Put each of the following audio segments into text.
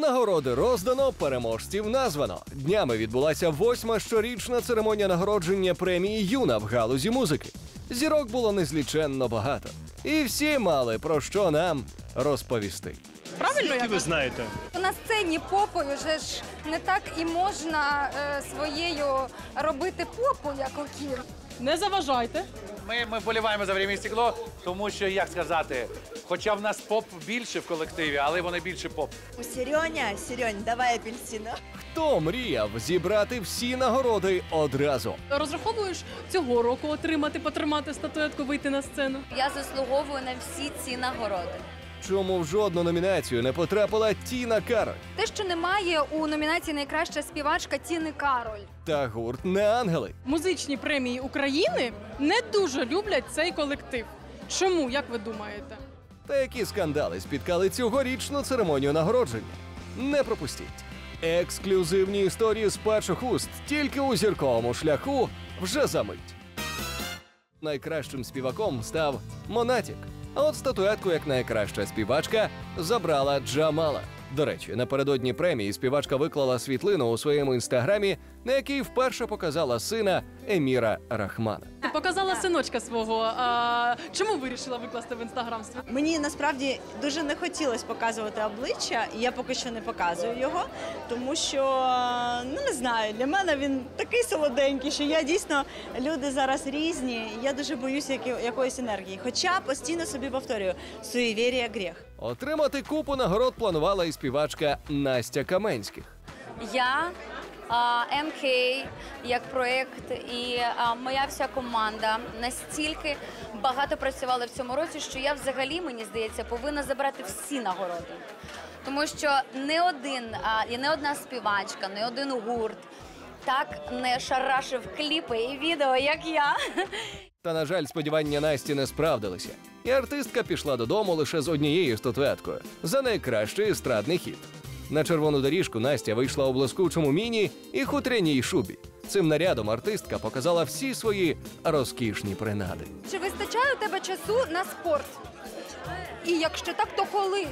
Нагороди роздано, переможців названо. Днями відбулася восьма щорічна церемонія нагородження премії Юна в галузі музики. Зірок було незліченно багато, і всі мали про що нам розповісти. Правильно Які ви знаєте? На сцені попою вже ж не так і можна е, своєю робити попу, як у кір. не заважайте. Ми, ми боліваємо за время і стекло, тому що як сказати, хоча в нас поп більше в колективі, але вони більше поп. Сереня, Серень, давай апельсина. Хто мріяв зібрати всі нагороди одразу? Розраховуєш цього року отримати, потримати статуетку, вийти на сцену. Я заслуговую на всі ці нагороди. Чому в жодну номінацію не потрапила Тіна Кароль Те, що немає у номінації найкраща співачка Тіни Кароль. та гурт Не Ангели? Музичні премії України не дуже люблять цей колектив. Чому, як ви думаєте? Та які скандали спіткали цьогорічну церемонію нагородження? Не пропустіть. Ексклюзивні історії з перших уст тільки у зірковому шляху вже за мить. Найкращим співаком став Монатік. А от статуетку як найкраща співачка забрала Джамала. До речі, напередодні премії співачка виклала світлину у своєму інстаграмі, на якій вперше показала сина Еміра Рахмана. Ти показала синочка свого. А, чому вирішила викласти в інстаграм? свій? Мені насправді дуже не хотілося показувати обличчя, і я поки що не показую його, тому що ну не знаю, для мене він такий солоденький, що я дійсно люди зараз різні. Я дуже боюся якоїсь енергії. Хоча постійно собі повторюю, суєвірія гріх. Отримати купу нагород планувала і співачка Настя Каменських. Я МК як проєкт і моя вся команда настільки багато працювали в цьому році, що я взагалі, мені здається, повинна забрати всі нагороди. Тому що не один, і не одна співачка, не один гурт так не шарашив кліпи і відео, як я. Та, на жаль, сподівання Насті не справдилися. І артистка пішла додому лише з однією статуеткою за найкращий естрадний хіт. На червону доріжку Настя вийшла у блискучому міні і хутряній шубі. Цим нарядом артистка показала всі свої розкішні принади. Чи вистачає у тебе часу на спорт? І якщо так, то коли?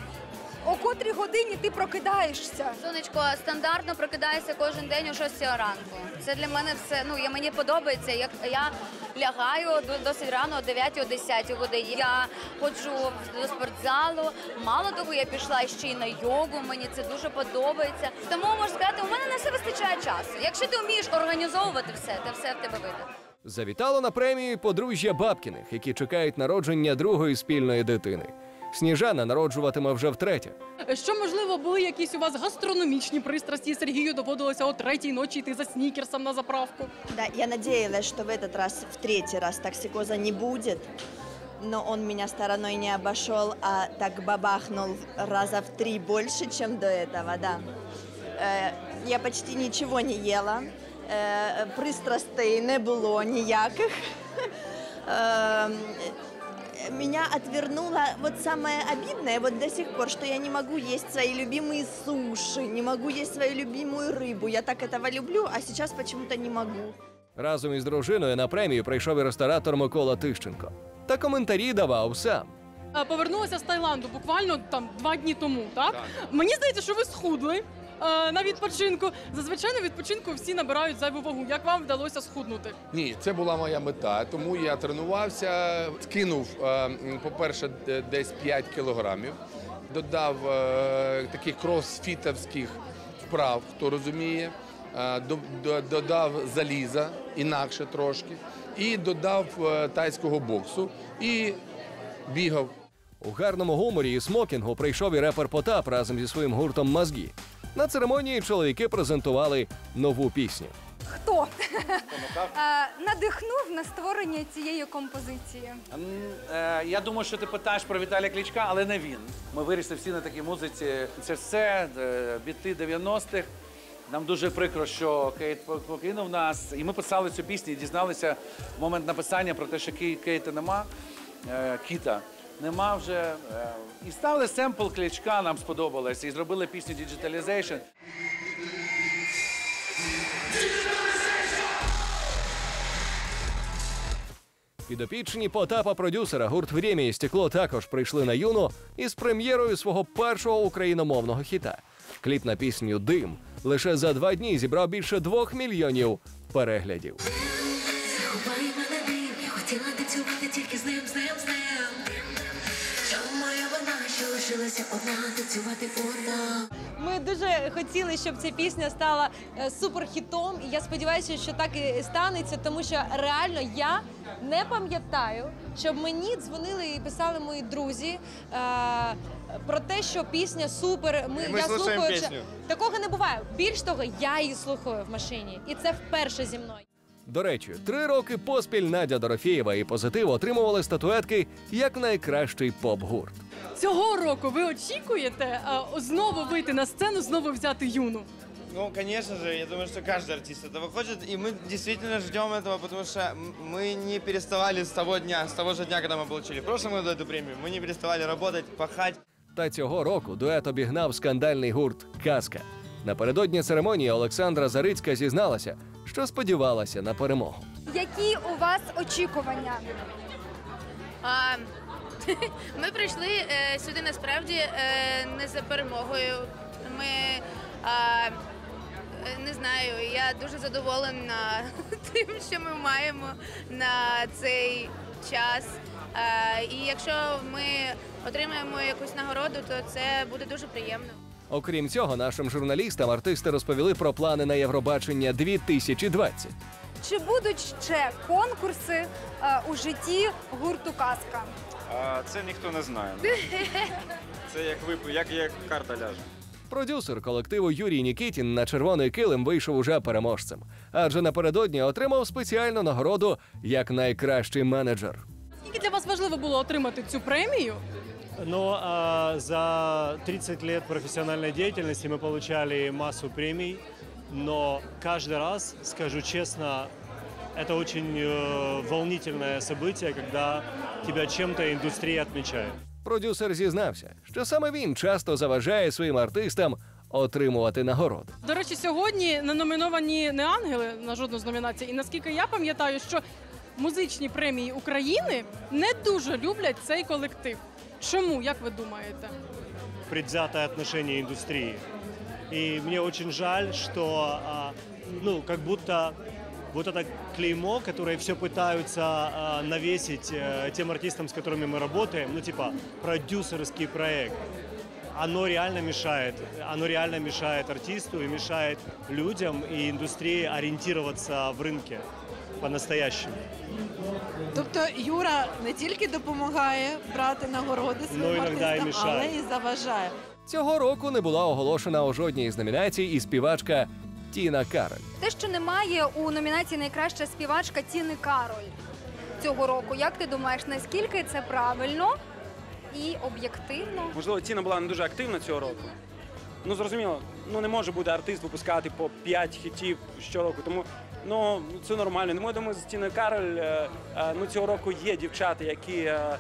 О котрій годині ти прокидаєшся? Сонечко стандартно прокидаюся кожен день о 6 ранку. Це для мене все. Ну я мені подобається. Як я лягаю до- досить рано, о 9 о 10 годині. Я ходжу до спортзалу. Мало того, я пішла ще й на йогу. Мені це дуже подобається. Тому можу сказати, у мене на все вистачає часу. Якщо ти вмієш організовувати все, то все в тебе вийде. Завітало на премію подружжя Бабкіних, які чекають народження другої спільної дитини. Сніжана народжуватиме вже втретє. Що можливо були якісь у вас гастрономічні пристрасті? Сергію доводилося о третій ночі йти за снікерсом на заправку. Да, я надеялась, что в этот раз, в третий раз токсикоза не будет. Но он меня стороной не обошел, а так бабахнул раза в три больше, чем до этого, да. Э, я почти ничего не ела. Э, пристрастей не було ніяких. Э, меня отвернуло вот самое обидное вот до сих пор, что я не могу есть свои любимые суши, не могу есть свою любимую рыбу. Я так этого люблю, а сейчас почему-то не могу. Разом із дружиною на премію прийшов і ресторатор Микола Тищенко. Та коментарі давав сам. А, Повернулася з Таїланду буквально там два дні тому, так? Мені здається, що ви схудли. е, На відпочинку зазвичай на відпочинку всі набирають зайву вагу. Як вам вдалося схуднути? Ні, це була моя мета, тому я тренувався, скинув, е, по-перше, десь 5 кілограмів, додав е, таких кросфітовських вправ, хто розуміє, до- до- додав заліза, інакше трошки, і додав тайського боксу і бігав. У гарному гуморі і смокінгу прийшов і репер Потап разом зі своїм гуртом Мазгі. На церемонії чоловіки презентували нову пісню. Хто Е, надихнув на створення цієї композиції? Е, Я думаю, що ти питаєш про Віталія Кличка, але не він. Ми вирішили всі на такій музиці. Це все е, біти 90-х. Нам дуже прикро, що Кейт покинув нас. І ми писали цю пісню і дізналися в момент написання про те, що Кей- Кейта нема, Кіта нема вже. е, І ставили семпл Кличка, нам сподобалося, і зробили пісню Digitalization. Підопічні Потапа продюсера гурт «Время і стекло також прийшли на юну із прем'єрою свого першого україномовного хіта. Кліп на пісню Дим лише за два дні зібрав більше двох мільйонів переглядів. Лишилася одна, танцювати одна. Ми дуже хотіли, щоб ця пісня стала е, суперхітом, і я сподіваюся, що так і станеться, тому що реально я не пам'ятаю, щоб мені дзвонили і писали мої друзі е, про те, що пісня супер. Ми, ми я слухаю пісню. Такого не буває. Більш того, я її слухаю в машині, і це вперше зі мною. До речі, три роки поспіль Надя Дорофєєва і позитив отримували статуетки як найкращий поп-гурт. Цього року ви очікуєте е, знову вийти на сцену, знову взяти юну? Ну, конечно же, я думаю, что каждый артист этого хочет, и мы действительно ждем этого, потому что м- мы не переставали с того дня, с того же дня, когда мы получили в прошлом году эту премию, мы не переставали работать, пахать. Та цього року дует обігнав скандальний гурт Казка. Напередодні церемонії Олександра Зарицька зізналася, що сподівалася на перемогу. Які у вас очікування? А, ми прийшли е, сюди насправді е, не за перемогою. Ми а, е, не знаю, я дуже задоволена тим, що ми маємо на цей час. І якщо ми отримаємо якусь нагороду, то це буде дуже приємно. Окрім цього, нашим журналістам артисти розповіли про плани на Євробачення 2020. Чи будуть ще конкурси е, у житті гурту Казка? А це ніхто не знає. Це як вип... як, як карта ляже. Продюсер колективу Юрій Нікітін на червоний килим вийшов уже переможцем, адже напередодні отримав спеціальну нагороду як найкращий менеджер. Скільки для вас важливо було отримати цю премію? Но а, за 30 лет профессиональной деятельности мы получали массу премий, но каждый раз, скажу честно, это очень э, волнительное событие, когда тебя чем-то индустрия отмечает. Продюсер зізнався, що саме він часто заважає своїм артистам отримувати нагороди. До речі, сьогодні не номіновані не ангели на жодну з номінацій. І наскільки я пам'ятаю, що музичні премії України не дуже люблять цей колектив. Чому, як ви думаєте? предвзятое отношение индустрии. И мне очень жаль, что, а, ну, как будто вот это клеймо, которое все пытаются а, навесить э, тем артистам, с которыми мы работаем, ну, типа, продюсерский проект, оно реально мешает. Оно реально мешает артисту и мешает людям и индустрии ориентироваться в рынке по-настоящему. Тобто Юра не тільки допомагає брати нагороди Ну, іноді і мішає. і заважає. Цього року не була оголошена у жодній з номінацій і співачка Тіна Кароль. Те, що немає у номінації найкраща співачка Тіни Кароль цього року. Як ти думаєш, наскільки це правильно і об'єктивно? Можливо, ціна була не дуже активна цього року. Ну зрозуміло, ну не може бути артист випускати по 5 хітів щороку. Тому ну це нормально. Ну, я з Тіною Кароль е, е, ну цього року є дівчата, які е,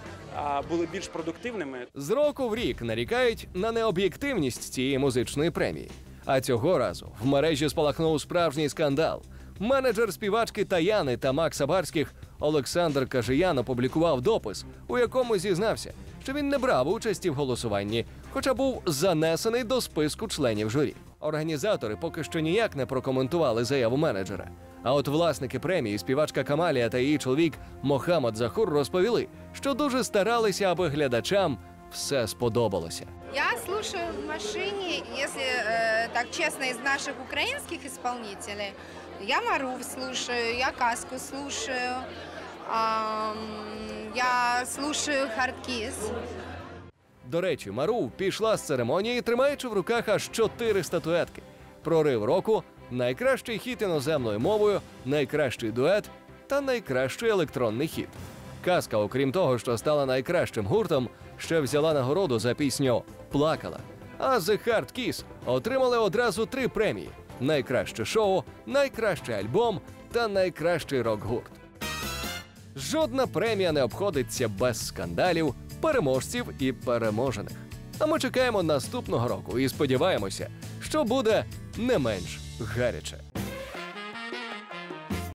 були більш продуктивними. З року в рік нарікають на необ'єктивність цієї музичної премії. А цього разу в мережі спалахнув справжній скандал. Менеджер співачки Таяни та Макса Барських Олександр Кажиян опублікував допис, у якому зізнався, що він не брав участі в голосуванні, хоча був занесений до списку членів журі. Організатори поки що ніяк не прокоментували заяву менеджера. А от власники премії, співачка Камалія та її чоловік Мохаммад Захур розповіли, що дуже старалися, аби глядачам все сподобалося. Я слушаю в машине, если э, так честно, из наших украинских исполнителей. Я Марув слушаю, я Каску слушаю, ам, я слушаю Хардкис. До речі, Мару пішла з церемонії, тримаючи в руках аж чотири статуетки: прорив року, найкращий хіт іноземною мовою, найкращий дует та найкращий електронний хіт. Казка, окрім того, що стала найкращим гуртом, ще взяла нагороду за пісню Плакала. А The Hard Kiss отримали одразу три премії: найкраще шоу, найкращий альбом та найкращий рок-гурт. Жодна премія не обходиться без скандалів, переможців і переможених. А ми чекаємо наступного року і сподіваємося, що буде не менш гаряче.